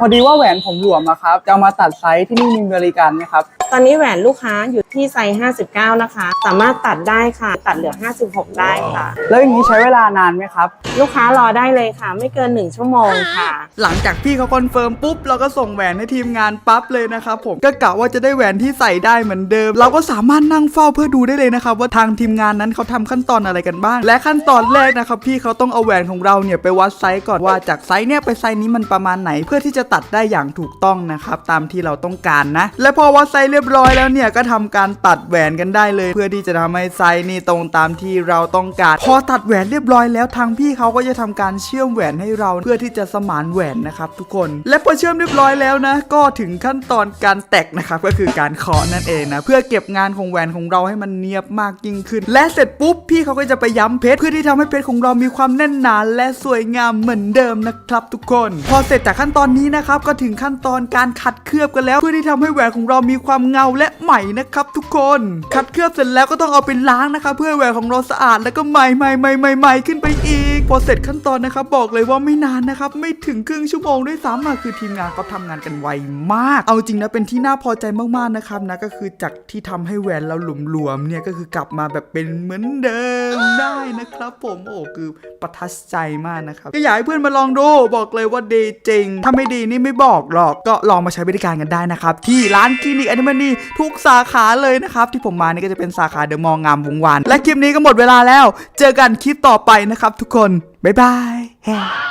พอดีว่าแหวนผมหลวมอะครับ จะเอามาตัดไซส์ที่นี่มีบริการไหมครับ ตอนนี้แหวนลูกค้าอยู่ที่ไซส์59 นะคะ สามารถตัดได้ค่ะ ตัดเหลือ 56 ได้ค่ะ แล้วอย่างนี้ใช้เวลานานไหมครับ ลูกค้ารอได้เลยค่ะ ไม่เกิน 1 ชั่วโมงค่ะ หลังจากพี่เขาคอนเฟิร์มปุ๊บ เราก็ส่งแหวนให้ทีมงานปั๊บเลยนะครับผมก็กะว่าจะได้แหวนที่ใส่ได้เหมือนเดิม เราก็สามารถนั่งเฝ้าเพื่อดูได้เลยนะครับว่าทางทีมงานนั้นเขาทำขั้นตอนอะไรกันบ้าง และขั้นตอนแรกนะครับพี่เขาต้องเอาแหวนของเราเนี่ยไปวัดไซส์ก่อนว่าจากไซส์เนี่ยไปไซส์นี้มันประมาณไหนเพื่อที่จะตัดได้อย่างถูกต้องนะครับตามที่เราต้องการนะ และพอวัดไซส์เรียบร้อยแล้วเนี่ยก็ทำการตัดแหวนกันได้เลย เพื่อที่จะทำให้ไซส์นี่ตรงตามที่เราต้องการ พอตัดแหวนเรียบร้อยแล้วทางพี่เขาก็จะทำการเชื่อมแหวนให้เราเพื่อที่จะสมานแหวนนะครับทุกคน และพอเชื่อมเรียบร้อยแล้วนะ ก็ถึงขั้นตอนการแตกนะครับก็คือการเคาะนั่นเองนะเพื่อเก็บงานของแหวนของเราให้มันเนียบมากยิ่งขึ้น และเสร็จปุ๊บพี่เขาก็จะไปย้ำเพชรเพื่อที่ทำให้เพชรของเรามีความแน่นหนาและสวยงามเหมือนเดิมนะครับทุกคน พอเสร็จจากขั้นตอนนี้นะครับก็ถึงขั้นตอนการขัดเคลือบกันแล้ว เพื่อที่ทำให้แหวนของเรามีความเงาและใหม่นะครับ ทุกคนขัดเคลือบเสร็จแล้วก็ต้องเอาไปล้างนะครับ เพื่อแหวนของเราสะอาดแล้วก็ใหม่ใหม่ใหม่ใหม่ใหม่ขึ้นไปอีก พอเสร็จขั้นตอนนะครับ บอกเลยว่าไม่นานนะครับ ไม่ถึงครึ่งชั่วโมงด้วยซ้ำอะคือทีมงานเขาทำงานกันไวมาก เอาจริงนะเป็นที่น่าพอใจมากๆนะครับนะก็คือจากที่ทำให้แหวนเราหลวมๆเนี่ยก็คือกลับมาแบบเป็นเหมือนเดิมได้นะครับ ผมโอ้คือ ประทับใจมากนะครับก็อยากให้เพื่อนมาลองดูบอกเลยว่าดีจริง ถ้าไม่ดีนี่ไม่บอกหรอกก็ลองมาใช้บริการกันได้นะครับ ที่ร้านคลินิกอนิมันีทุกสาขาเลยนะครับ ที่ผมมานี่ก็จะเป็นสาขาเดอะมองงามวงวานและคลิปนี้ก็หมดเวลาแล้ว เจอกันคลิปต่อไปนะครับ ทุกคนบ๊ายบาย